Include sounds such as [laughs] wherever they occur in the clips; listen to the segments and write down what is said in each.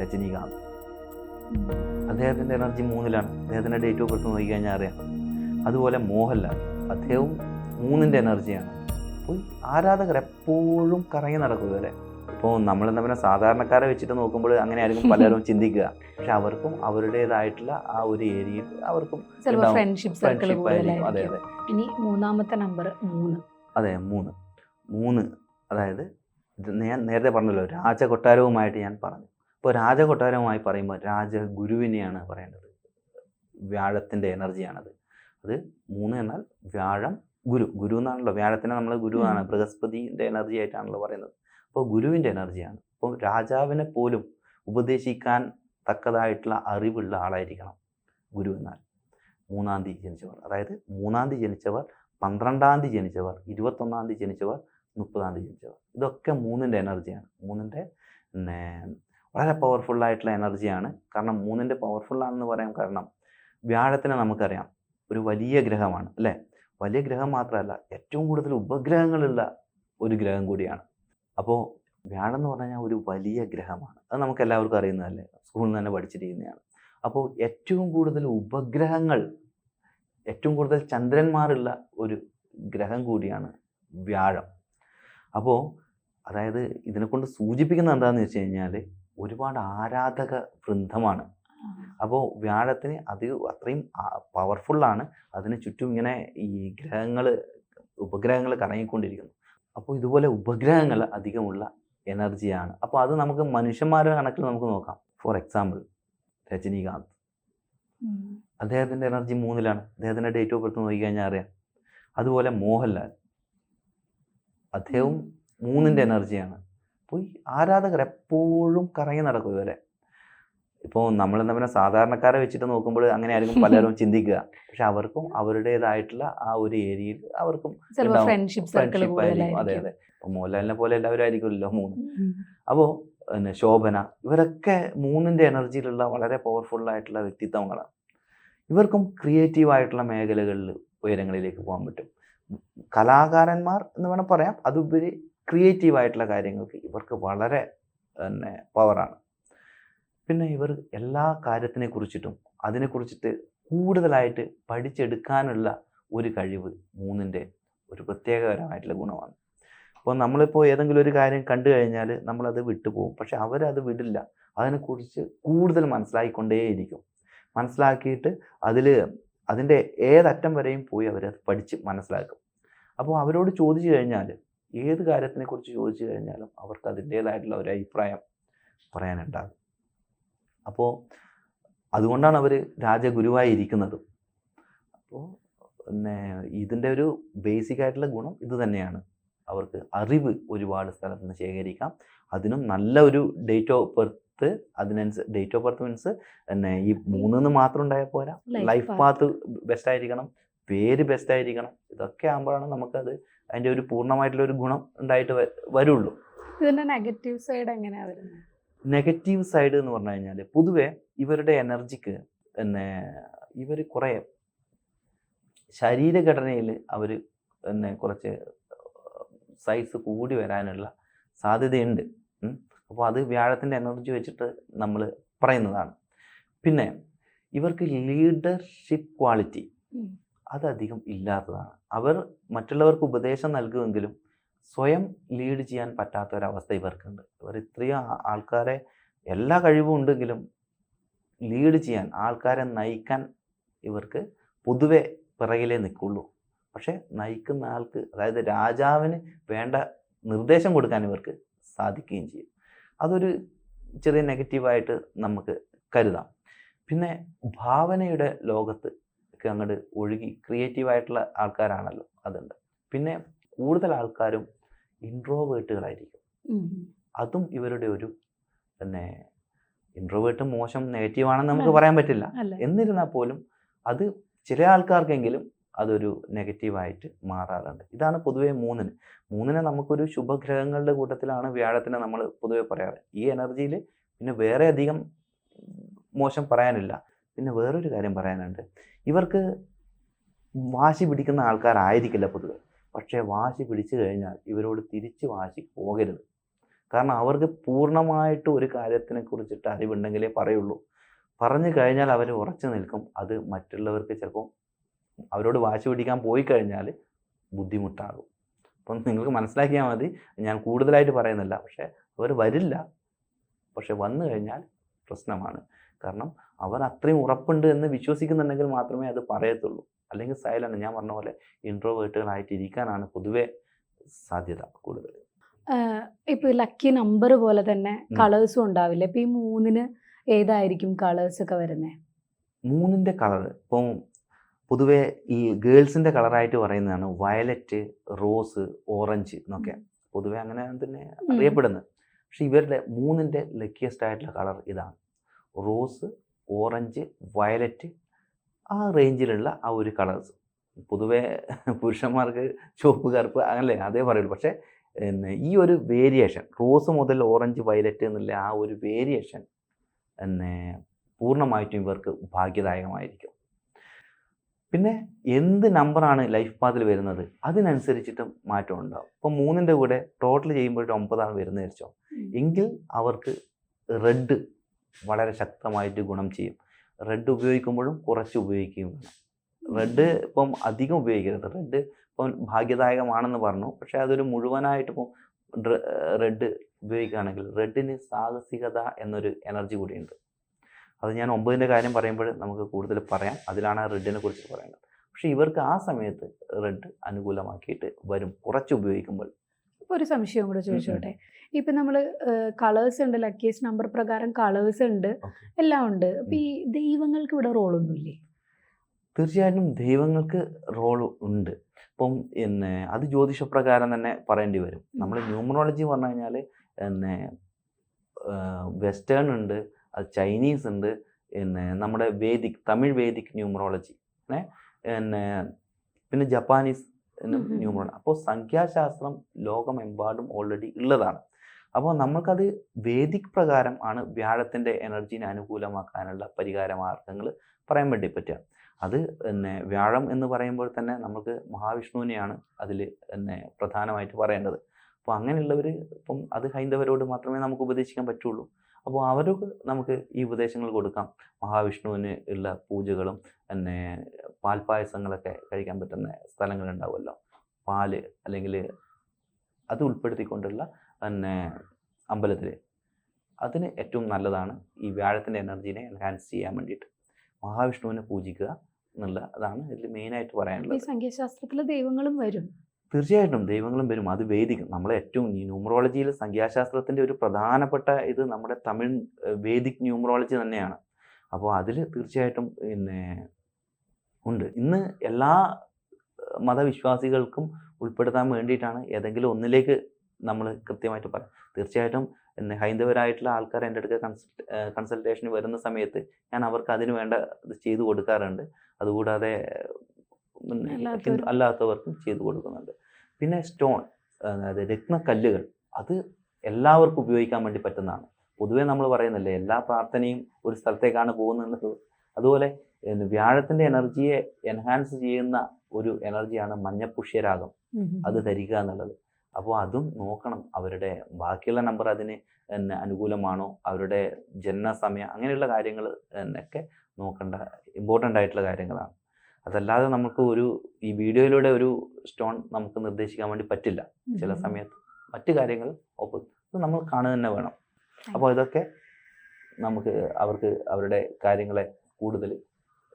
രജനീകാന്ത്. അദ്ദേഹത്തിന്റെ എനർജി മൂന്നിലാണ്. അദ്ദേഹത്തിന്റെ ഡേറ്റ് ഓഫ് ബർത്ത് നോക്കിക്കഴിഞ്ഞാൽ അറിയാം. അതുപോലെ മോഹൻലാൽ. അദ്ദേഹവും മൂന്നിന്റെ എനർജിയാണ്. അപ്പോൾ ആരാധകർ എപ്പോഴും കറങ്ങി നടക്കുക ഇവരെ ഇപ്പോൾ നമ്മൾ എന്താ പറയുക സാധാരണക്കാരെ വെച്ചിട്ട് നോക്കുമ്പോൾ അങ്ങനെ ആയിരിക്കും പലരും [laughs] ചിന്തിക്കുക. പക്ഷെ അവർക്കും അവരുടേതായിട്ടുള്ള ആ ഒരു ഏരിയയിൽ അവർക്കും ഫ്രണ്ട്ഷിപ്പ് സർക്കിൾ അതെ അതെ. ഇനി മൂന്നാമത്തെ നമ്പർ മൂന്ന്. അതെ മൂന്ന്. മൂന്ന്. അതായത് ഞാൻ നേരത്തെ പറഞ്ഞല്ലോ രാജകൊട്ടാരവുമായിട്ട് ഞാൻ പറഞ്ഞു. അപ്പോൾ രാജകൊട്ടാരവുമായി പറയുമ്പോൾ രാജഗുരുവിനെയാണ് പറയേണ്ടത്. വ്യാഴത്തിന്റെ എനർജിയാണത്. അത് മൂന്ന് എന്നാൽ വ്യാഴം ഗുരു. ഗുരു എന്നാണല്ലോ. വ്യാഴത്തിനെ നമ്മൾ ഗുരുവാണ്. ബൃഹസ്പതിന്റെ എനർജി ആയിട്ടാണല്ലോ പറയുന്നത്. അപ്പോൾ ഗുരുവിന്റെ എനർജിയാണ്. അപ്പോൾ രാജാവിനെ പോലും ഉപദേശിക്കാൻ തക്കതായിട്ടുള്ള അറിവുള്ള ആളായിരിക്കണം ഗുരു എന്നാൽ. മൂന്നാം തീയതി ജനിച്ചവർ. അതായത് മൂന്നാം തീയതി ജനിച്ചവർ പന്ത്രണ്ടാം തീയതി ജനിച്ചവർ ഇരുപത്തൊന്നാം തീയതി ജനിച്ചവർ മുപ്പതാം തീയതി ജനിച്ചവർ. ഇതൊക്കെ മൂന്നിന്റെ എനർജിയാണ്. മൂന്നിന്റെ പിന്നെ വളരെ പവർഫുൾ ആയിട്ടുള്ള എനർജിയാണ് കാരണം മൂന്നിന്റെ പവർഫുൾ ആണെന്ന് പറയാൻ കാരണം വ്യാഴത്തിനെ നമുക്കറിയാം. ഒരു വലിയ ഗ്രഹമാണ് അല്ലേ? വലിയ ഗ്രഹം മാത്രമല്ല ഏറ്റവും കൂടുതൽ ഉപഗ്രഹങ്ങളുള്ള ഒരു ഗ്രഹം കൂടിയാണ്. അപ്പോൾ വ്യാഴം എന്ന് പറഞ്ഞാൽ ഒരു വലിയ ഗ്രഹമാണ്. അത് നമുക്ക് എല്ലാവർക്കും അറിയുന്നതല്ലേ സ്കൂളിൽ നിന്ന് തന്നെ പഠിച്ചിരിക്കുന്നതാണ്. അപ്പോൾ ഏറ്റവും കൂടുതൽ ഉപഗ്രഹങ്ങൾ ഏറ്റവും കൂടുതൽ ചന്ദ്രന്മാരുള്ള ഒരു ഗ്രഹം കൂടിയാണ് വ്യാഴം. അപ്പോൾ അതായത് ഇതിനെ കൊണ്ട് സൂചിപ്പിക്കുന്നത് എന്താണെന്ന് വെച്ച് കഴിഞ്ഞാൽ ഒരുപാട് ആരാധക വൃന്ദമാണ്. അപ്പോൾ വ്യാഴത്തിന് അത് അത്രയും പവർഫുള്ളാണ് അതിന് ചുറ്റും ഇങ്ങനെ ഈ ഗ്രഹങ്ങൾ ഉപഗ്രഹങ്ങൾ കറങ്ങിക്കൊണ്ടിരിക്കുന്നു. അപ്പോൾ ഇതുപോലെ ഉപഗ്രഹങ്ങൾ അധികമുള്ള എനർജിയാണ് അപ്പോൾ അത് നമുക്ക് മനുഷ്യന്മാരുടെ കണക്കിൽ നമുക്ക് നോക്കാം. For example Rajinikanth. അദ്ദേഹത്തിന്റെ എനർജി മൂന്നിലാണ്. അദ്ദേഹത്തിന്റെ ഡേറ്റ് ഓഫ് ബർത്ത് നോക്കിക്കഴിഞ്ഞാൽ അറിയാം. അതുപോലെ മോഹൻലാൽ. അദ്ദേഹവും മൂന്നിന്റെ എനർജിയാണ് അപ്പോൾ ഈ ആരാധകർ എപ്പോഴും കറങ്ങി നടക്കും ഇവരെ. ഇപ്പോൾ നമ്മൾ തമ്മിലെ സാധാരണക്കാരെ വെച്ചിട്ട് നോക്കുമ്പോൾ അങ്ങനെ ആയിരിക്കും പലരും [laughs] ചിന്തിക്കുക. പക്ഷെ അവർക്കും അവരുടേതായിട്ടുള്ള ആ ഒരു ഏരിയയിൽ അവർക്കും. ഫ്രണ്ട്ഷിപ്പ് ആയിരിക്കും. അതെ അതെ. അപ്പോൾ മോഹൻലാലിനെ പോലെ എല്ലാവരും ആയിരിക്കുമല്ലോ മൂന്ന്. അപ്പോൾ പിന്നെ ശോഭന ഇവരൊക്കെ മൂന്നിന്റെ എനർജിയിലുള്ള വളരെ പവർഫുൾ ആയിട്ടുള്ള വ്യക്തിത്വങ്ങളാണ്. ഇവർക്കും ക്രിയേറ്റീവ് ആയിട്ടുള്ള മേഖലകളിൽ ഉയരങ്ങളിലേക്ക് പോകാൻ പറ്റും. കലാകാരന്മാർ എന്ന് വേണം പറയാം. അതുപരി ക്രിയേറ്റീവ് ആയിട്ടുള്ള കാര്യങ്ങൾക്ക് ഇവർക്ക് വളരെ തന്നെ പവറാണ്. പിന്നെ ഇവർ എല്ലാ കാര്യത്തിനെ കുറിച്ചിട്ടും അതിനെക്കുറിച്ചിട്ട് കൂടുതലായിട്ട് പഠിച്ചെടുക്കാനുള്ള ഒരു കഴിവ് മൂന്നിന്റെ ഒരു പ്രത്യേകകരമായിട്ടുള്ള ഗുണമാണ്. അപ്പോൾ നമ്മളിപ്പോൾ ഏതെങ്കിലും ഒരു കാര്യം കണ്ടു കഴിഞ്ഞാൽ നമ്മളത് വിട്ടുപോകും പക്ഷെ അവരത് വിടില്ല. അതിനെക്കുറിച്ച് കൂടുതൽ മനസ്സിലാക്കിക്കൊണ്ടേയിരിക്കും മനസ്സിലാക്കിയിട്ട് അതിൽ അതിന്റെ ഏതറ്റം വരെയും പോയി അവരത് പഠിച്ച് മനസ്സിലാക്കും. അപ്പോൾ അവരോട് ചോദിച്ചു കഴിഞ്ഞാൽ ഏത് കാര്യത്തിനെക്കുറിച്ച് ചോദിച്ചു കഴിഞ്ഞാലും അവർക്ക് അതിന്റേതായിട്ടുള്ള ഒരു അഭിപ്രായം പറയാനുണ്ടാകും. അപ്പോൾ അതുകൊണ്ടാണ് അവർ രാജഗുരുവായി ഇരിക്കുന്നത്. അപ്പോൾ പിന്നെ ഇതിന്റെ ഒരു ബേസിക് ആയിട്ടുള്ള ഗുണം ഇത് തന്നെയാണ്. അവർക്ക് അറിവ് ഒരുപാട് സ്ഥലത്ത് നിന്ന് ശേഖരിക്കാം. അതിനും നല്ല ഒരു ഡേറ്റ് ഓഫ് ബർത്ത് അതിനനുസരിച്ച് ഡേറ്റ് ഓഫ് ബർത്ത് മീൻസ് പിന്നെ ഈ മൂന്നെന്ന് മാത്രം ഉണ്ടായ പോരാ. ലൈഫ് പാത്ത് ബെസ്റ്റ് ആയിരിക്കണം. പേര് ബെസ്റ്റ് ആയിരിക്കണം. ഇതൊക്കെ ആകുമ്പോഴാണ് നമുക്കത് അതിന്റെ ഒരു പൂർണമായിട്ടുള്ള ഒരു ഗുണം ഉണ്ടായിട്ട് വരുള്ളൂ. ഇതിന്റെ നെഗറ്റീവ് സൈഡ് എങ്ങനെയാ വരുന്നത്? നെഗറ്റീവ് സൈഡ് എന്ന് പറഞ്ഞു കഴിഞ്ഞാൽ പൊതുവെ ഇവരുടെ എനർജിക്ക് പിന്നെ ഇവർ കുറേ ശരീരഘടനയിൽ അവർ പിന്നെ കുറച്ച് സൈസ് കൂടി വരാനുള്ള സാധ്യതയുണ്ട്. അപ്പോൾ അത് വ്യാഴത്തിന്റെ എനർജി വെച്ചിട്ട് നമ്മൾ പറയുന്നതാണ്. പിന്നെ ഇവർക്ക് ലീഡർഷിപ്പ് ക്വാളിറ്റി. അതധികം ഇല്ലാത്തതാണ്. അവർ മറ്റുള്ളവർക്ക് ഉപദേശം നൽകുമെങ്കിലും സ്വയം ലീഡ് ചെയ്യാൻ പറ്റാത്ത ഒരവസ്ഥ ഇവർക്കുണ്ട്. ഇവർ ഇത്രയും ആൾക്കാരെ എല്ലാ കഴിവും ഉണ്ടെങ്കിലും ലീഡ് ചെയ്യാൻ ആൾക്കാരെ നയിക്കാൻ ഇവർക്ക് പൊതുവെ പിറകിലേ നിൽക്കുള്ളൂ. പക്ഷേ നയിക്കുന്ന ആൾക്ക് അതായത് രാജാവിന് വേണ്ട നിർദ്ദേശം കൊടുക്കാൻ ഇവർക്ക് സാധിക്കുകയും ചെയ്യും. അതൊരു ചെറിയ നെഗറ്റീവായിട്ട് നമുക്ക് കരുതാം. പിന്നെ ഭാവനയുടെ ലോകത്ത് ഒക്കെ അങ്ങോട്ട് ഒഴുകി ക്രിയേറ്റീവായിട്ടുള്ള ആൾക്കാരാണല്ലോ അതുണ്ട്. പിന്നെ കൂടുതൽ ആൾക്കാരും ഇൻട്രോവേർട്ടുകളായിരിക്കും. അതും ഇവരുടെ ഒരു പിന്നെ ഇൻട്രോവേർട്ട് മോശം നെഗറ്റീവാണെന്ന് നമുക്ക് പറയാൻ പറ്റില്ല. എന്നിരുന്നാൽ പോലും അത് ചില ആൾക്കാർക്കെങ്കിലും അതൊരു നെഗറ്റീവായിട്ട് മാറാറുണ്ട്. ഇതാണ് പൊതുവേ മൂന്നിന്. മൂന്നിനെ നമുക്കൊരു ശുഭഗ്രഹങ്ങളുടെ കൂട്ടത്തിലാണ് വ്യാഴത്തിനെ നമ്മൾ പൊതുവെ പറയാറ്. ഈ എനർജിയിൽ പിന്നെ വേറെ അധികം മോശം പറയാനില്ല. പിന്നെ വേറൊരു കാര്യം പറയാനുണ്ട്. ഇവർക്ക് വാശി പിടിക്കുന്ന ആൾക്കാരായിരിക്കില്ല പൊതുവെ. പക്ഷേ വാശി പിടിച്ചു കഴിഞ്ഞാൽ ഇവരോട് തിരിച്ച് വാശി പോകരുത്. കാരണം അവർക്ക് പൂർണമായിട്ട് ഒരു കാര്യത്തിനെ കുറിച്ചിട്ട് അറിവുണ്ടെങ്കിലേ പറയുള്ളൂ. പറഞ്ഞു കഴിഞ്ഞാൽ അവർ ഉറച്ചു നിൽക്കും. അത് മറ്റുള്ളവർക്ക് ചിലപ്പോൾ അവരോട് വാശി പിടിക്കാൻ പോയി കഴിഞ്ഞാൽ ബുദ്ധിമുട്ടാകും. അപ്പം നിങ്ങൾക്ക് മനസ്സിലാക്കിയാൽ മതി. ഞാൻ കൂടുതലായിട്ട് പറയുന്നില്ല. പക്ഷേ അവർ വരില്ല. പക്ഷെ വന്നു കഴിഞ്ഞാൽ പ്രശ്നമാണ്. കാരണം അവർ അത്രയും ഉറപ്പുണ്ട് എന്ന് വിശ്വസിക്കുന്നുണ്ടെങ്കിൽ മാത്രമേ അത് പറയത്തുള്ളൂ. അല്ലെങ്കിൽ സൈലന്റ് ഞാൻ പറഞ്ഞ പോലെ ഇൻട്രോവേർട്ടുകളായിട്ട് ഇരിക്കാനാണ് പൊതുവെ സാധ്യത കൂടുതൽ. ഇപ്പൊ ലക്കി നമ്പർ പോലെ തന്നെ കളേഴ്സും ഉണ്ടാവില്ല? ഇപ്പൊ ഈ മൂന്നിന് ഏതായിരിക്കും കളേഴ്സ് ഒക്കെ വരുന്നത് മൂന്നിന്റെ കളർ ഇപ്പം പൊതുവേ ഈ ഗേൾസിന്റെ കളറായിട്ട് പറയുന്നതാണ് വയലറ്റ് റോസ് ഓറഞ്ച് എന്നൊക്കെ. പൊതുവേ അങ്ങനെ തന്നെ അറിയപ്പെടുന്നത്. പക്ഷെ ഇവരുടെ മൂന്നിന്റെ ലക്കിയസ്റ്റ് ആയിട്ടുള്ള കളർ ഇതാണ്. റോസ് ഓറഞ്ച് വയലറ്റ് ആ റേഞ്ചിലുള്ള ആ ഒരു കളേഴ്സ്. പൊതുവേ പുരുഷന്മാർക്ക് ചുവപ്പ് കറുപ്പ് അങ്ങനല്ലേ അതേ പറയുള്ളൂ. പക്ഷേ പിന്നെ ഈ ഒരു വേരിയേഷൻ റോസ് മുതൽ ഓറഞ്ച് വയലറ്റ് എന്നുള്ള ആ ഒരു വേരിയേഷൻ പിന്നെ പൂർണമായിട്ടും ഇവർക്ക് ഭാഗ്യദായകമായിരിക്കും. പിന്നെ എന്ത് നമ്പറാണ് ലൈഫ് പാത്തിൽ വരുന്നത്? അതിനനുസരിച്ചിട്ടും മാറ്റം ഉണ്ടാവും. ഇപ്പം മൂന്നിന്റെ കൂടെ ടോട്ടൽ ചെയ്യുമ്പോഴും ഒമ്പതാണ് വരുന്നത് വെച്ചോ എങ്കിൽ അവർക്ക് റെഡ് വളരെ ശക്തമായിട്ട് ഗുണം ചെയ്യും. റെഡ് ഉപയോഗിക്കുമ്പോഴും കുറച്ച് ഉപയോഗിക്കുകയും വേണം. റെഡ് ഇപ്പം അധികം ഉപയോഗിക്കരുത്. റെഡ് ഇപ്പം ഭാഗ്യദായകമാണെന്ന് പറഞ്ഞു. പക്ഷേ അതൊരു മുഴുവനായിട്ട് ഇപ്പം റെഡ് ഉപയോഗിക്കുകയാണെങ്കിൽ റെഡിന് സാഹസികത എന്നൊരു എനർജി കൂടിയുണ്ട്. അത് ഞാൻ ഒമ്പതിന്റെ കാര്യം പറയുമ്പോൾ നമുക്ക് കൂടുതൽ പറയാം. അതിലാണ് റെഡിനെ കുറിച്ച് പറയുന്നത് പക്ഷേ ഇവർക്ക് ആ സമയത്ത് റെഡ് അനുകൂലമാക്കിയിട്ട് വരും. കുറച്ച് ഉപയോഗിക്കുമ്പോൾ ഇപ്പൊ ഒരു സംശയം കൂടെ ചോദിച്ചോട്ടെ? ഇപ്പൊ നമ്മൾ കളേഴ്സ് ഉണ്ട് ലക്കിയസ് നമ്പർ പ്രകാരം കളേഴ്സ് ഉണ്ട് എല്ലാം ഉണ്ട്. അപ്പൊ ഈ ദൈവങ്ങൾക്ക് ഇവിടെ റോളൊന്നുമില്ലേ? തീർച്ചയായിട്ടും ദൈവങ്ങൾക്ക് റോൾ ഉണ്ട്. ഇപ്പം പിന്നെ അത് ജ്യോതിഷപ്രകാരം തന്നെ പറയേണ്ടി വരും. നമ്മൾ ന്യൂമറോളജി പറഞ്ഞു കഴിഞ്ഞാൽ പിന്നെ വെസ്റ്റേൺ ഉണ്ട് അത് ചൈനീസ് ഉണ്ട് എന്നെ നമ്മുടെ വേദിക് തമിഴ് വേദിക് ന്യൂമറോളജി പിന്നെ പിന്നെ ജപ്പാനീസ് ഉം ന്യൂമറോൺ. അപ്പോൾ സംഖ്യാശാസ്ത്രം ലോകമെമ്പാടും ഓൾറെഡി ഉള്ളതാണ്. അപ്പോൾ നമ്മൾക്കത് വേദിക് പ്രകാരം ആണ് വ്യാഴത്തിന്റെ എനർജീനെ അനുകൂലമാക്കാനുള്ള പരിഹാര മാർഗങ്ങൾ പറയാൻ വേണ്ടി പറ്റുക. അത് പിന്നെ വ്യാഴം എന്ന് പറയുമ്പോൾ തന്നെ നമുക്ക് മഹാവിഷ്ണുവിനെയാണ് അതിൽ പിന്നെ പ്രധാനമായിട്ട് പറയേണ്ടത്. അപ്പോൾ അങ്ങനെയുള്ളവർ ഇപ്പം അത് ഹൈന്ദവരോട് മാത്രമേ നമുക്ക് ഉപദേശിക്കാൻ പറ്റുള്ളൂ. അപ്പോൾ അവർക്ക് നമുക്ക് ഈ ഉപദേശങ്ങൾ കൊടുക്കാം. മഹാവിഷ്ണുവിന് ഉള്ള പൂജകളും പിന്നെ പാൽപ്പായസങ്ങളൊക്കെ കഴിക്കാൻ പറ്റുന്ന സ്ഥലങ്ങളുണ്ടാവുമല്ലോ. പാൽ അല്ലെങ്കിൽ അത് ഉൾപ്പെടുത്തിക്കൊണ്ടുള്ള പിന്നെ അമ്പലത്തിൽ അതിന് ഏറ്റവും നല്ലതാണ് ഈ വ്യാഴത്തിന്റെ എനർജീനെ എൻഹാൻസ് ചെയ്യാൻ വേണ്ടിയിട്ട്. മഹാവിഷ്ണുവിനെ പൂജിക്കുക എന്നുള്ള അതാണ് ഇതിൽ മെയിനായിട്ട് പറയാനുള്ളത്. സംഖ്യാശാസ്ത്രത്തിലെ ദൈവങ്ങളും വരും. തീർച്ചയായിട്ടും ദൈവങ്ങളും വരും. അത് വേദിക്കും. നമ്മളെ ഏറ്റവും ഈ ന്യൂമറോളജിയിൽ സംഖ്യാശാസ്ത്രത്തിന്റെ ഒരു പ്രധാനപ്പെട്ട ഇത് നമ്മുടെ തമിഴ് വേദിക് ന്യൂമറോളജി തന്നെയാണ്. അപ്പോൾ അതിൽ തീർച്ചയായിട്ടും പിന്നെ ഉണ്ട്. ഇന്ന് എല്ലാ മതവിശ്വാസികൾക്കും ഉൾപ്പെടുത്താൻ വേണ്ടിയിട്ടാണ് ഏതെങ്കിലും ഒന്നിലേക്ക് നമ്മൾ കൃത്യമായിട്ട് പറയാം. തീർച്ചയായിട്ടും ഹൈന്ദവരായിട്ടുള്ള ആൾക്കാർ എന്റെ അടുക്ക കൺസൾട്ട് കൺസൾട്ടേഷന് വരുന്ന സമയത്ത് ഞാൻ അവർക്ക് അതിന് വേണ്ട ചെയ്തു കൊടുക്കാറുണ്ട്. അതുകൂടാതെ അല്ലാത്തവർക്കും ചെയ്തു കൊടുക്കുന്നുണ്ട്. പിന്നെ സ്റ്റോൺ അതായത് രത്നക്കല്ലുകൾ അത് എല്ലാവർക്കും ഉപയോഗിക്കാൻ വേണ്ടി പറ്റുന്നതാണ്. പൊതുവെ നമ്മൾ പറയുന്നില്ലേ എല്ലാ പ്രാർത്ഥനയും ഒരു സ്ഥലത്തേക്കാണ് പോകുന്നത് അതുപോലെ വ്യാഴത്തിന്റെ എനർജിയെ എൻഹാൻസ് ചെയ്യുന്ന ഒരു എനർജിയാണ് മഞ്ഞപ്പുഷ്യരാഗം. അത് ധരിക്കുക എന്നുള്ളത്. അപ്പോൾ അതും നോക്കണം അവരുടെ ബാക്കിയുള്ള നമ്പർ അതിന് അനുകൂലമാണോ അവരുടെ ജനന സമയം അങ്ങനെയുള്ള കാര്യങ്ങൾ ഒക്കെ നോക്കേണ്ട ഇമ്പോർട്ടന്റ് ആയിട്ടുള്ള കാര്യങ്ങളാണ്. അതല്ലാതെ നമുക്ക് ഒരു ഈ വീഡിയോയിലൂടെ ഒരു സ്റ്റോൺ നമുക്ക് നിർദ്ദേശിക്കാൻ വേണ്ടി പറ്റില്ല. ചില സമയത്ത് മറ്റു കാര്യങ്ങൾ ഓപ്പോസിറ്റ് നമ്മൾ കാണുക തന്നെ വേണം. അപ്പോൾ ഇതൊക്കെ നമുക്ക് അവർക്ക് അവരുടെ കാര്യങ്ങളെ കൂടുതൽ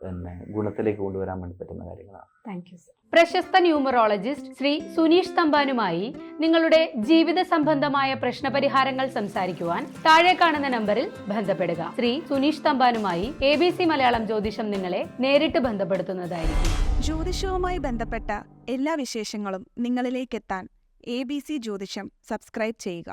പിന്നെ ഗുണത്തിലേക്ക് കൊണ്ടുവരാൻ വേണ്ടി പറ്റുന്ന കാര്യങ്ങളാണ്. താങ്ക് യു സർ പ്രശസ്ത ന്യൂമറോളജിസ്റ്റ് ശ്രീ സുനീഷ് തമ്പാനുമായി നിങ്ങളുടെ ജീവിത സംബന്ധമായ പ്രശ്നപരിഹാരങ്ങൾ സംസാരിക്കുവാൻ താഴെ കാണുന്ന നമ്പറിൽ ബന്ധപ്പെടുക. ശ്രീ സുനീഷ് തമ്പാനുമായി എ ബി സി മലയാളം ജ്യോതിഷം നിങ്ങളെ നേരിട്ട് ബന്ധപ്പെടുത്തുന്നതായിരിക്കും. ജ്യോതിഷവുമായി ബന്ധപ്പെട്ട എല്ലാ വിശേഷങ്ങളും നിങ്ങളിലേക്കെത്താൻ എ ബി സി ജ്യോതിഷം സബ്സ്ക്രൈബ് ചെയ്യുക.